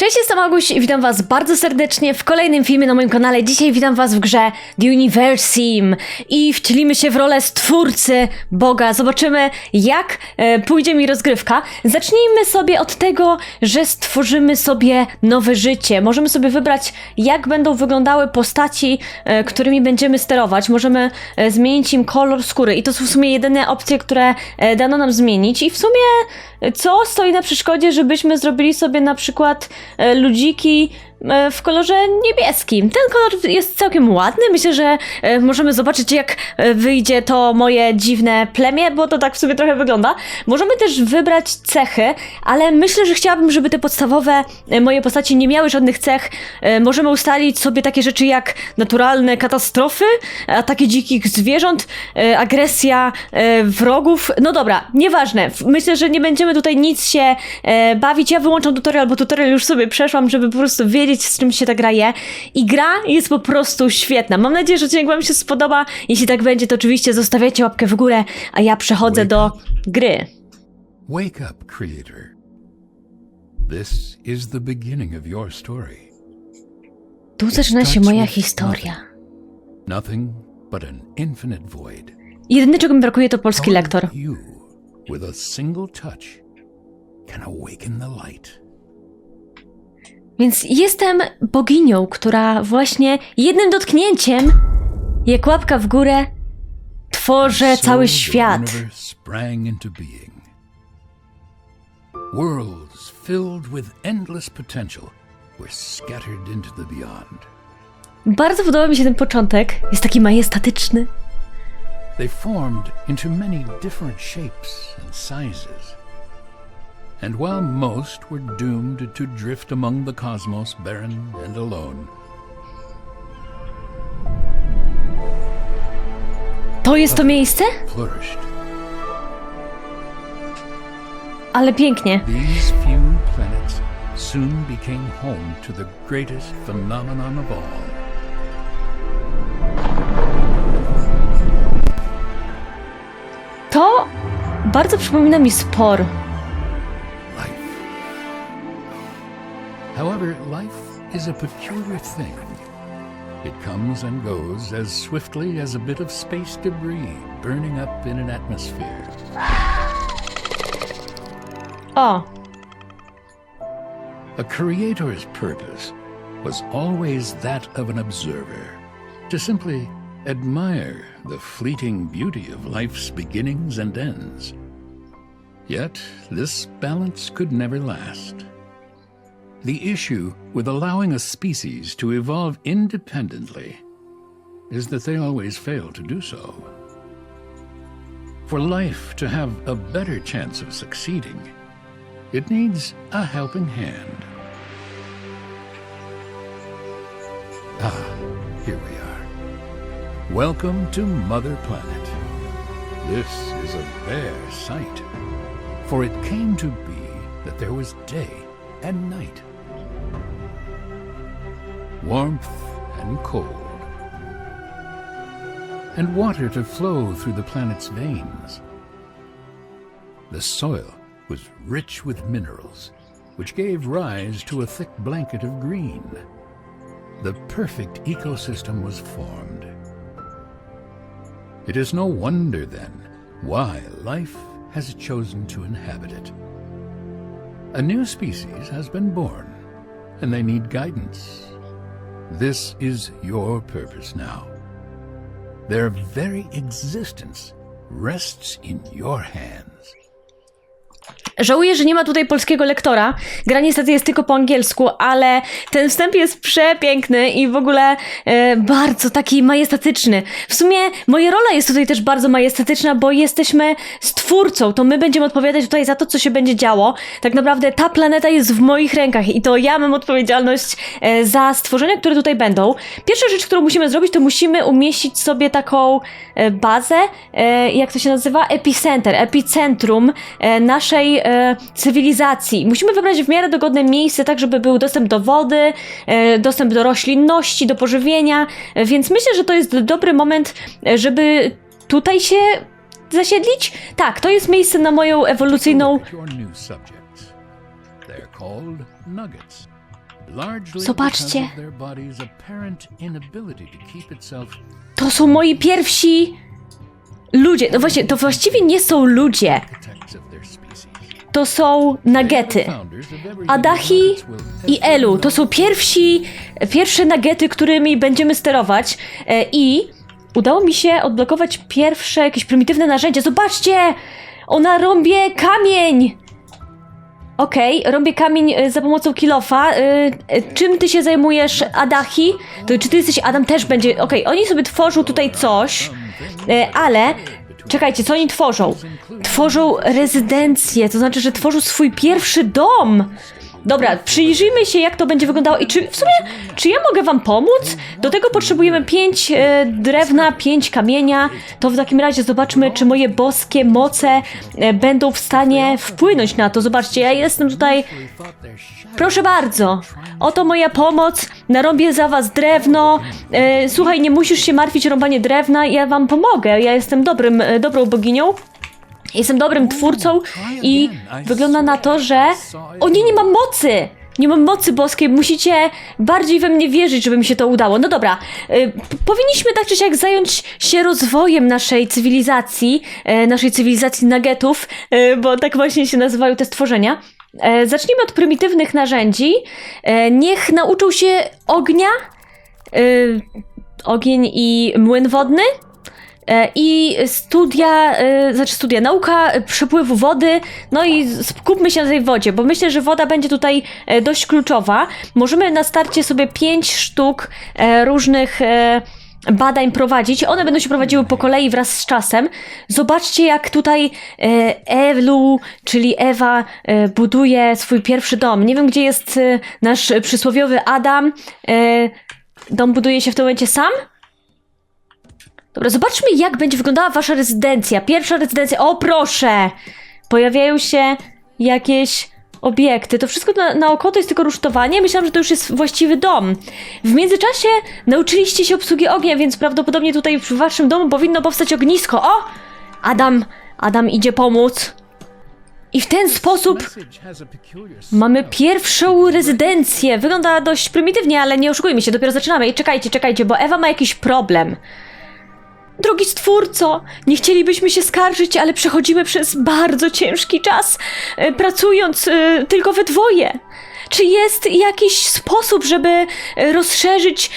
Cześć, jestem Aguś i witam was bardzo serdecznie w kolejnym filmie na moim kanale. Dzisiaj witam was w grze The Universim i wcielimy się w rolę stwórcy Boga. Zobaczymy jak e, pójdzie mi rozgrywka. Zacznijmy sobie od tego, że stworzymy sobie nowe życie. Możemy sobie wybrać jak będą wyglądały postaci, e, którymi będziemy sterować. Możemy e, zmienić im kolor skóry i to są w sumie jedyne opcje, które e, dano nam zmienić i w sumie co stoi na przeszkodzie, żebyśmy zrobili sobie na przykład e, ludziki e, w kolorze niebieskim. Ten kolor jest całkiem ładny. Myślę, że e, możemy zobaczyć, jak e, wyjdzie to moje dziwne plemię, bo to tak w sumie trochę wygląda. Możemy też wybrać cechy, ale myślę, że chciałabym, żeby te podstawowe e, moje postaci nie miały żadnych cech. E, Możemy ustalić sobie takie rzeczy jak naturalne katastrofy, ataki dzikich zwierząt, e, agresja e, wrogów. No dobra, nieważne. Myślę, że nie będziemy tutaj nic się e, bawić. Ja wyłączam tutorial, bo tutorial już sobie przeszłam, żeby po prostu wiedzieć, z czym się ta gra je. I gra jest po prostu świetna. Mam nadzieję, że odcinek Wam się spodoba. Jeśli tak będzie, to oczywiście zostawiacie łapkę w górę, a ja przechodzę do gry. Wake up, Creator. This is the beginning of your story. Tu zaczyna się moja historia. Nothing but an infinite void. Jedyne, czego mi brakuje, to polski lektor. You, with a single touch, can awaken the light. Więc jestem boginią, która właśnie jednym dotknięciem, jak łapka w górę, tworzę cały świat. Worlds filled with endless potential were scattered into the beyond. Bardzo podoba mi się ten początek. Jest taki majestatyczny. They formed into many different shapes and sizes. And while most were doomed to drift among the cosmos barren and alone, To jest to miejsce? flourished. Ale pięknie. These few planets soon became home to the greatest phenomenon of all. To bardzo przypomina mi spor. However, life is a peculiar thing. It comes and goes as swiftly as a bit of space debris burning up in an atmosphere. Ah. A creator's purpose was always that of an observer, to simply admire the fleeting beauty of life's beginnings and ends. Yet, this balance could never last. The issue with allowing a species to evolve independently is that they always fail to do so. For life to have a better chance of succeeding, it needs a helping hand. Ah, here we are. Welcome to Mother Planet. This is a rare sight, for it came to be that there was day and night, warmth and cold, and water to flow through the planet's veins. The soil was rich with minerals, which gave rise to a thick blanket of green. The perfect ecosystem was formed. It is no wonder, then, why life has chosen to inhabit it. A new species has been born, and they need guidance. This is your purpose now. Their very existence rests in your hands. Żałuję, że nie ma tutaj polskiego lektora. Gra niestety jest tylko po angielsku, ale ten wstęp jest przepiękny i w ogóle e, bardzo taki majestatyczny. W sumie moja rola jest tutaj też bardzo majestatyczna, bo jesteśmy stwórcą. To my będziemy odpowiadać tutaj za to, co się będzie działo. Tak naprawdę ta planeta jest w moich rękach i to ja mam odpowiedzialność e, za stworzenia, które tutaj będą. Pierwsza rzecz, którą musimy zrobić, to musimy umieścić sobie taką e, bazę, e, jak to się nazywa? Epicenter, epicentrum e, naszej e, cywilizacji. Musimy wybrać w miarę dogodne miejsce, tak żeby był dostęp do wody, e, dostęp do roślinności, do pożywienia, e, więc myślę, że to jest dobry moment, e, żeby tutaj się zasiedlić. Tak, to jest miejsce na moją ewolucyjną Zobaczcie. To są moi pierwsi ludzie. No właśnie, to właściwie nie są ludzie. To są nagety. Adachi i Elu to są pierwsi, pierwsze nagety, którymi będziemy sterować e, i udało mi się odblokować pierwsze jakieś prymitywne narzędzie. Zobaczcie! Ona rąbie kamień! Okej, rąbię kamień e, za pomocą kilofa. E, Czym ty się zajmujesz, Adachi? To czy ty jesteś Adam też będzie... Okej, oni sobie tworzą tutaj coś, ale... Czekajcie, co oni tworzą? Tworzą rezydencję, to znaczy, że tworzą swój pierwszy dom. Dobra, przyjrzyjmy się, jak to będzie wyglądało i czy w sumie, czy ja mogę wam pomóc? Do tego potrzebujemy pięć e, drewna, pięć kamienia. To w takim razie zobaczmy, czy moje boskie moce e, będą w stanie wpłynąć na to. Zobaczcie, ja jestem tutaj Proszę bardzo, oto moja pomoc, narąbię za was drewno. E, słuchaj, nie musisz się martwić o rąbanie drewna, ja wam pomogę. Ja jestem dobrym, e, dobrą boginią. Jestem dobrym twórcą i wygląda na to, że... O nie, nie mam mocy! Nie mam mocy boskiej, musicie bardziej we mnie wierzyć, żeby mi się to udało. No dobra, p- powinniśmy tak czy siak zająć się rozwojem naszej cywilizacji, e, naszej cywilizacji nuggetów, e, bo tak właśnie się nazywają te stworzenia. E, zacznijmy od prymitywnych narzędzi. Niech nauczą się ognia, ogień i młyn wodny. E, I studia, e, znaczy studia, nauka przepływu wody, no i skupmy się na tej wodzie, bo myślę, że woda będzie tutaj e, dość kluczowa. Możemy na starcie sobie pięć sztuk różnych badań prowadzić. One będą się prowadziły po kolei wraz z czasem. Zobaczcie, jak tutaj e, Elu, czyli Ewa, buduje swój pierwszy dom. Nie wiem, gdzie jest nasz przysłowiowy Adam. Dom buduje się w tym momencie sam? Dobra, zobaczmy jak będzie wyglądała wasza rezydencja. Pierwsza rezydencja. O, proszę! Pojawiają się jakieś obiekty. To wszystko na, naokoło to jest tylko rusztowanie. Myślałam, że to już jest właściwy dom. W międzyczasie nauczyliście się obsługi ognia, więc prawdopodobnie tutaj w waszym domu powinno powstać ognisko. O! Adam, Adam idzie pomóc. I w ten sposób Mamy pierwszą rezydencję. Wygląda dość prymitywnie, ale nie oszukujmy się, dopiero zaczynamy. I czekajcie, czekajcie, bo Ewa ma jakiś problem. Drogi stwórco, nie chcielibyśmy się skarżyć, ale przechodzimy przez bardzo ciężki czas, e, pracując e, tylko we dwoje. Czy jest jakiś sposób, żeby e, rozszerzyć,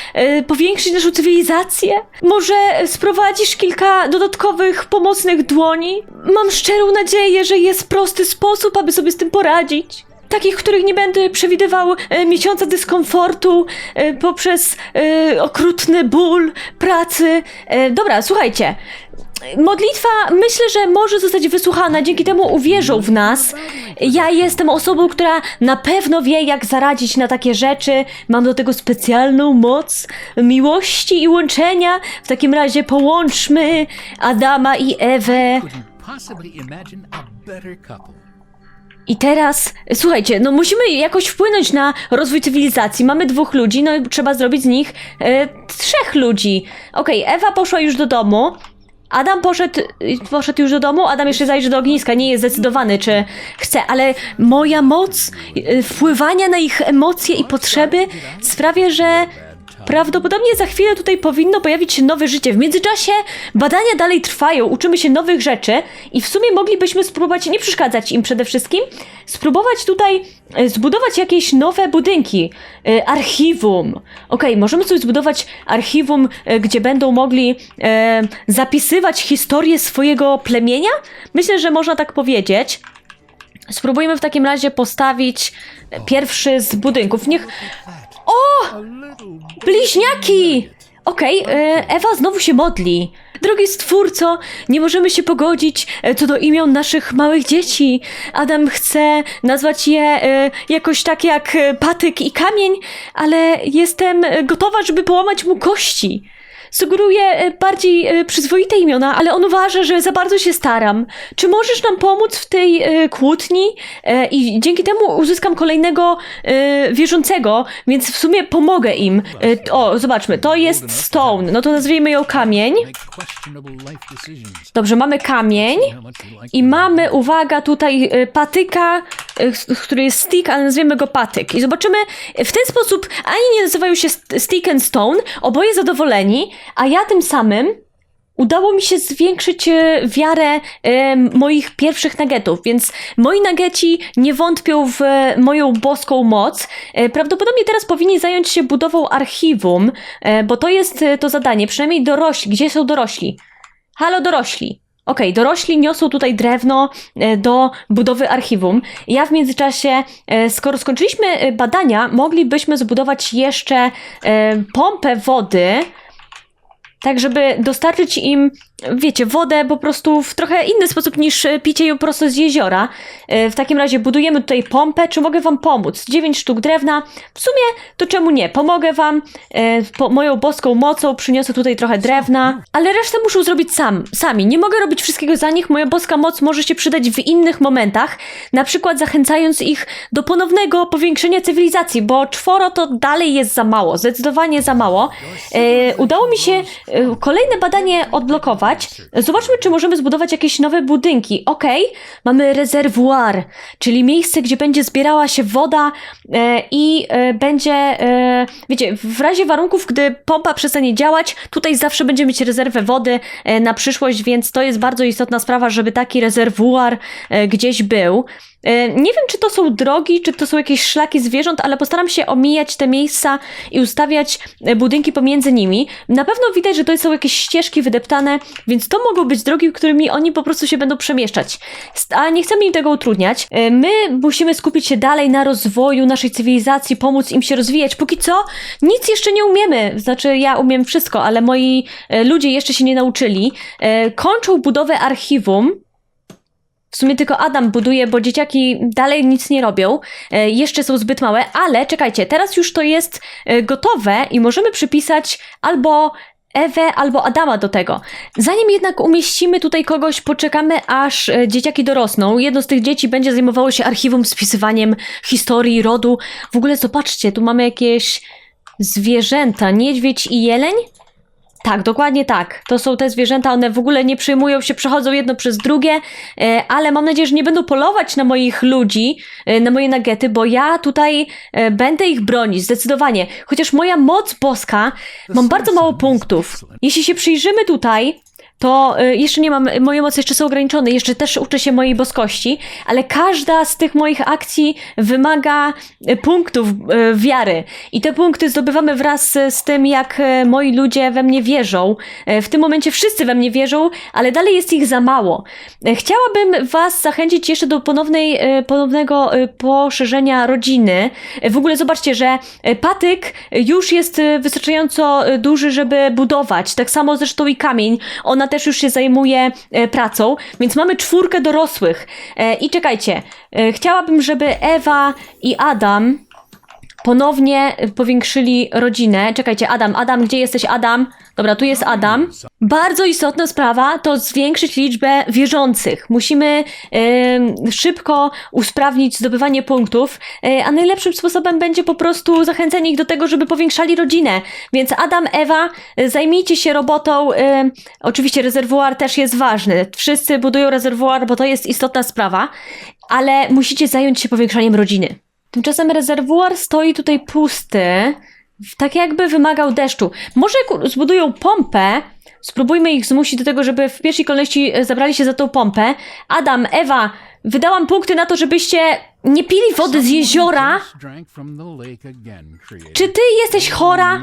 powiększyć naszą cywilizację? Może sprowadzisz kilka dodatkowych pomocnych dłoni? Mam szczerą nadzieję, że jest prosty sposób, aby sobie z tym poradzić. Takich, których nie będę przewidywał e, miesiąca dyskomfortu e, poprzez e, okrutny ból pracy. E, dobra, słuchajcie. Modlitwa myślę, że może zostać wysłuchana, dzięki temu uwierzą w nas. Ja jestem osobą, która na pewno wie, jak zaradzić na takie rzeczy. Mam do tego specjalną moc miłości i łączenia. W takim razie połączmy Adama i Ewę. I teraz, słuchajcie, no musimy jakoś wpłynąć na rozwój cywilizacji. Mamy dwóch ludzi, no i trzeba zrobić z nich e, trzech ludzi. Okej, Ewa poszła już do domu. Adam poszedł, poszedł już do domu, Adam jeszcze zajrzy do ogniska, nie jest zdecydowany, czy chce, ale moja moc e, wpływania na ich emocje i potrzeby sprawia, że Prawdopodobnie za chwilę tutaj powinno pojawić się nowe życie. W międzyczasie badania dalej trwają, uczymy się nowych rzeczy i w sumie moglibyśmy spróbować, nie przeszkadzać im przede wszystkim, spróbować tutaj e, zbudować jakieś nowe budynki. E, archiwum. Okej, możemy sobie zbudować archiwum, e, gdzie będą mogli zapisywać historię swojego plemienia? Myślę, że można tak powiedzieć. Spróbujmy w takim razie postawić pierwszy z budynków. Niech. O! Bliźniaki! Okej, e, Ewa znowu się modli. Drogi stwórco, nie możemy się pogodzić e, co do imion naszych małych dzieci. Adam chce nazwać je e, jakoś tak jak e, patyk i kamień, ale jestem e, gotowa, żeby połamać mu kości. Sugeruje bardziej e, przyzwoite imiona, ale on uważa, że za bardzo się staram. Czy możesz nam pomóc w tej e, kłótni? E, I dzięki temu uzyskam kolejnego wierzącego, więc w sumie pomogę im. O, zobaczmy, to jest Stone, no to nazwijmy ją kamień. Dobrze, mamy kamień. I mamy, uwaga, tutaj patyka, który jest stick, ale nazwiemy go patyk. I zobaczymy, w ten sposób ani nie nazywają się st- stick and stone, oboje zadowoleni, a ja tym samym udało mi się zwiększyć y, wiarę y, moich pierwszych nuggetów, więc moi nuggeci nie wątpią w y, moją boską moc. Prawdopodobnie teraz powinni zająć się budową archiwum, bo to jest to zadanie, przynajmniej dorośli. Gdzie są dorośli? Halo dorośli. Okej, dorośli niosą tutaj drewno e, do budowy archiwum. Ja w międzyczasie, e, skoro skończyliśmy e, badania, moglibyśmy zbudować jeszcze e, pompę wody, tak żeby dostarczyć im, wiecie, wodę po prostu w trochę inny sposób niż e, picie ją prosto z jeziora. E, W takim razie budujemy tutaj pompę. Czy mogę wam pomóc? 9 sztuk drewna. W sumie to czemu nie? Pomogę wam e, po, moją boską mocą, przyniosę tutaj trochę drewna, ale resztę muszą zrobić sam, sami. Nie mogę robić wszystkiego za nich. Moja boska moc może się przydać w innych momentach, na przykład zachęcając ich do ponownego powiększenia cywilizacji, bo czworo to dalej jest za mało, zdecydowanie za mało. Udało mi się kolejne badanie odblokować. Zobaczmy, czy możemy zbudować jakieś nowe budynki. Okej, mamy rezerwuar, czyli miejsce, gdzie będzie zbierała się woda e, i e, będzie, e, wiecie, w razie warunków, gdy pompa przestanie działać, tutaj zawsze będziemy mieć rezerwę wody e, na przyszłość, więc to jest bardzo istotna sprawa, żeby taki rezerwuar e, gdzieś był. E, Nie wiem, czy to są drogi, czy to są jakieś szlaki zwierząt, ale postaram się omijać te miejsca i ustawiać e, budynki pomiędzy nimi. Na pewno widać, że to są jakieś ścieżki wydeptane, więc to mogą być drogi, którymi oni po prostu się będą przemieszczać. A nie chcemy im tego utrudniać. E, My musimy skupić się dalej na rozwoju naszej cywilizacji, pomóc im się rozwijać. Póki co nic jeszcze nie umiemy. Znaczy, ja umiem wszystko, ale moi ludzie jeszcze się nie nauczyli. Kończą budowę archiwum. W sumie tylko Adam buduje, bo dzieciaki dalej nic nie robią. E, jeszcze są zbyt małe, ale czekajcie, teraz już to jest e, gotowe i możemy przypisać albo Ewę, albo Adama do tego. Zanim jednak umieścimy tutaj kogoś, poczekamy aż e, dzieciaki dorosną. Jedno z tych dzieci będzie zajmowało się archiwum, spisywaniem historii, rodu. W ogóle zobaczcie, tu mamy jakieś zwierzęta, niedźwiedź i jeleń? Tak, dokładnie tak. To są te zwierzęta, one w ogóle nie przyjmują się, przechodzą jedno przez drugie, e, ale mam nadzieję, że nie będą polować na moich ludzi, e, na moje nagety, bo ja tutaj e, będę ich bronić, zdecydowanie. Chociaż moja moc boska, mam bardzo mało punktów. Jeśli się przyjrzymy tutaj, to y, jeszcze nie mam, moje moce jeszcze są ograniczone, jeszcze też uczę się mojej boskości, ale każda z tych moich akcji wymaga y, punktów y, wiary. I te punkty zdobywamy wraz z, tym, jak moi ludzie we mnie wierzą. W tym momencie wszyscy we mnie wierzą, ale dalej jest ich za mało. Chciałabym Was zachęcić jeszcze do ponownej, ponownego poszerzenia rodziny. W ogóle zobaczcie, że patyk już jest wystarczająco duży, żeby budować. Tak samo zresztą i kamień. Ona też już się zajmuje e, pracą, więc mamy czwórkę dorosłych. E, I czekajcie, e, chciałabym, żeby Ewa i Adam ponownie powiększyli rodzinę. Czekajcie, Adam, Adam, gdzie jesteś, Adam? Dobra, tu jest Adam. Bardzo istotna sprawa to zwiększyć liczbę wierzących. Musimy szybko usprawnić zdobywanie punktów, e, a najlepszym sposobem będzie po prostu zachęcenie ich do tego, żeby powiększali rodzinę. Więc Adam, Ewa, e, zajmijcie się robotą. e, oczywiście rezerwuar też jest ważny. Wszyscy budują rezerwuar, bo to jest istotna sprawa, ale musicie zająć się powiększaniem rodziny. Tymczasem rezerwuar stoi tutaj pusty, tak jakby wymagał deszczu. Może zbudują pompę, spróbujmy ich zmusić do tego, żeby w pierwszej kolejności e, zabrali się za tą pompę. Adam, Ewa, wydałam punkty na to, żebyście nie pili wody z jeziora. Czy ty jesteś chora?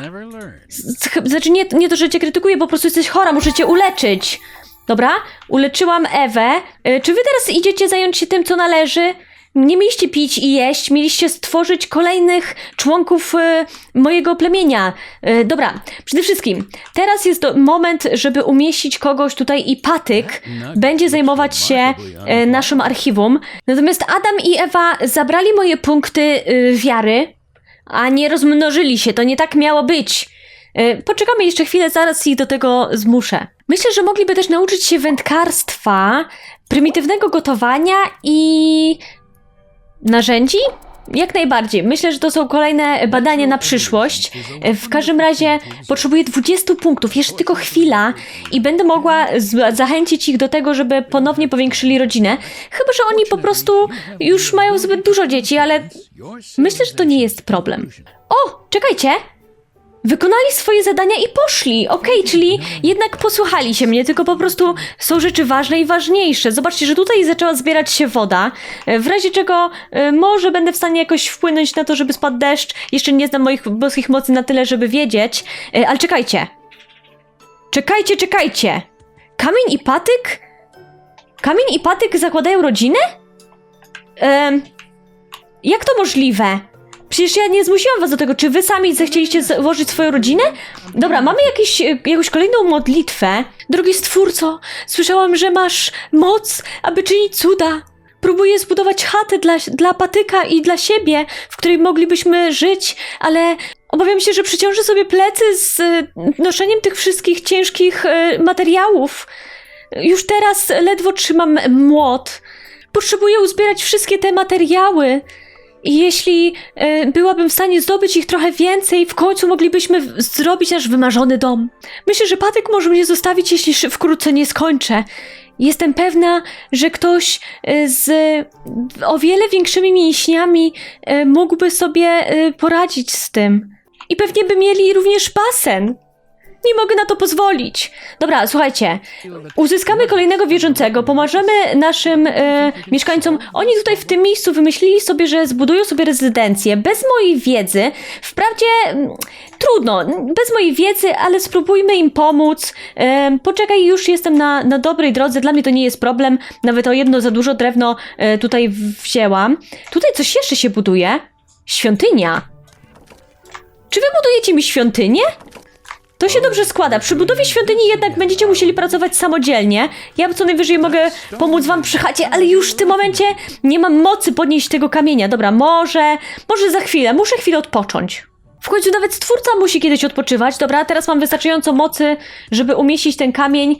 Znaczy nie, nie to, że cię krytykuję, po prostu jesteś chora, muszę cię uleczyć. Dobra? Uleczyłam Ewę. Y, Czy wy teraz idziecie zająć się tym, co należy? Nie mieliście pić i jeść, mieliście stworzyć kolejnych członków y, mojego plemienia. Y, dobra, przede wszystkim, teraz jest do, moment, żeby umieścić kogoś tutaj i patyk będzie zajmować się y, naszym archiwum. Natomiast Adam i Ewa zabrali moje punkty y, wiary, a nie rozmnożyli się. To nie tak miało być. Poczekamy jeszcze chwilę, zaraz ich do tego zmuszę. Myślę, że mogliby też nauczyć się wędkarstwa, prymitywnego gotowania i narzędzi? Jak najbardziej. Myślę, że to są kolejne badania na przyszłość. W każdym razie potrzebuję 20 punktów, jeszcze tylko chwila i będę mogła zachęcić ich do tego, żeby ponownie powiększyli rodzinę. Chyba, że oni po prostu już mają zbyt dużo dzieci, ale myślę, że to nie jest problem. O, czekajcie! Wykonali swoje zadania i poszli. Okej, czyli jednak posłuchali się mnie, tylko po prostu są rzeczy ważne i ważniejsze. Zobaczcie, że tutaj zaczęła zbierać się woda, e, w razie czego e, może będę w stanie jakoś wpłynąć na to, żeby spadł deszcz. Jeszcze nie znam moich boskich mocy na tyle, żeby wiedzieć. E, Ale czekajcie. Czekajcie, czekajcie. Kamień i patyk? Kamień i patyk zakładają rodzinę? Em, jak to możliwe? Przecież ja nie zmusiłam was do tego. Czy wy sami zechcieliście założyć swoją rodzinę? Dobra, mamy jakiś, jakąś kolejną modlitwę. Drogi Stwórco, słyszałam, że masz moc, aby czynić cuda. Próbuję zbudować chatę dla, dla patyka i dla siebie, w której moglibyśmy żyć, ale obawiam się, że przyciążę sobie plecy z e, noszeniem tych wszystkich ciężkich e, materiałów. Już teraz ledwo trzymam młot. Potrzebuję uzbierać wszystkie te materiały. I jeśli e, byłabym w stanie zdobyć ich trochę więcej, w końcu moglibyśmy w- zrobić nasz wymarzony dom. Myślę, że Patyk może mnie zostawić, jeśli wkrótce nie skończę. Jestem pewna, że ktoś e, z o wiele większymi mięśniami e, mógłby sobie poradzić z tym. I pewnie by mieli również basen. Nie mogę na to pozwolić. Dobra, słuchajcie. Uzyskamy kolejnego wierzącego, pomożemy naszym e, mieszkańcom. Oni tutaj w tym miejscu wymyślili sobie, że zbudują sobie rezydencję bez mojej wiedzy. Wprawdzie trudno, bez mojej wiedzy, ale spróbujmy im pomóc. E, poczekaj, już jestem na, na dobrej drodze, dla mnie to nie jest problem. Nawet o jedno za dużo drewno e, tutaj wzięłam. Tutaj coś jeszcze się buduje. Świątynia. Czy wy budujecie mi świątynię? To się dobrze składa. Przy budowie świątyni jednak będziecie musieli pracować samodzielnie. Ja co najwyżej mogę pomóc wam przy chacie, ale już w tym momencie nie mam mocy podnieść tego kamienia. Dobra, może, może za chwilę. Muszę chwilę odpocząć. W końcu nawet stwórca musi kiedyś odpoczywać. Dobra, teraz mam wystarczająco mocy, żeby umieścić ten kamień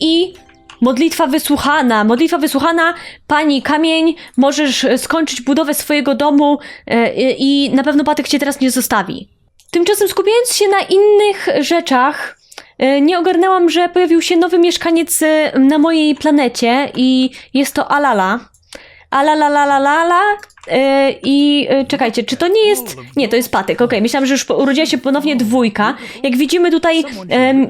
i Modlitwa wysłuchana, modlitwa wysłuchana, pani kamień, możesz skończyć budowę swojego domu e, i na pewno Patek cię teraz nie zostawi. Tymczasem skupiając się na innych rzeczach, e, nie ogarnęłam, że pojawił się nowy mieszkaniec e, na mojej planecie i jest to Alala. Alalalalala. E, I e, czekajcie, czy to nie jest. Nie, to jest patyk. Okej, myślałam, że już urodziła się ponownie dwójka. Jak widzimy tutaj,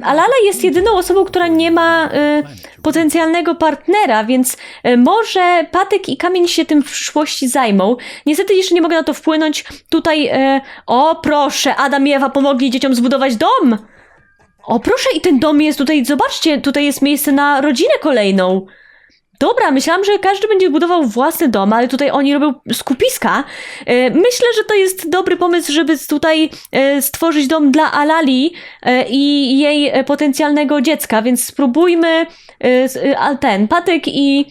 Alala jest jedyną osobą, która nie ma e, potencjalnego partnera, więc może patyk i kamień się tym w przyszłości zajmą. Niestety jeszcze nie mogę na to wpłynąć. Tutaj. O, proszę, Adam i Ewa pomogli dzieciom zbudować dom. O, proszę, i ten dom jest tutaj. Zobaczcie, tutaj jest miejsce na rodzinę kolejną. Dobra, myślałam, że każdy będzie budował własny dom, ale tutaj oni robią skupiska. E, Myślę, że to jest dobry pomysł, żeby tutaj e, stworzyć dom dla Alali e, i jej potencjalnego dziecka, więc spróbujmy ten patyk i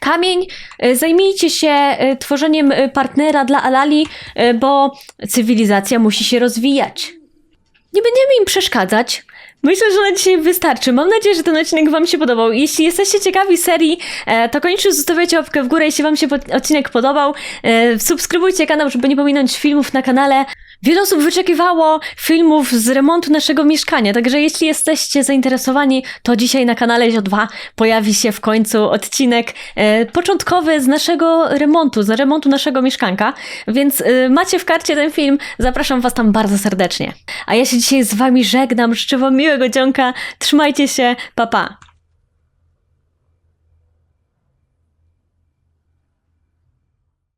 Kamień, zajmijcie się tworzeniem partnera dla Alali, bo cywilizacja musi się rozwijać. Nie będziemy im przeszkadzać. Myślę, że na dzisiaj wystarczy. Mam nadzieję, że ten odcinek Wam się podobał. Jeśli jesteście ciekawi serii, e, to koniecznie zostawiajcie łapkę w górę, jeśli Wam się odcinek podobał. E, Subskrybujcie kanał, żeby nie pominąć filmów na kanale. Wiele osób wyczekiwało filmów z remontu naszego mieszkania, także jeśli jesteście zainteresowani, to dzisiaj na kanale Zio2 pojawi się w końcu odcinek e, początkowy z naszego remontu, z remontu naszego mieszkanka, więc e, macie w karcie ten film, zapraszam Was tam bardzo serdecznie. A ja się dzisiaj z Wami żegnam, życzę Wam miłego dzionka, trzymajcie się, pa pa!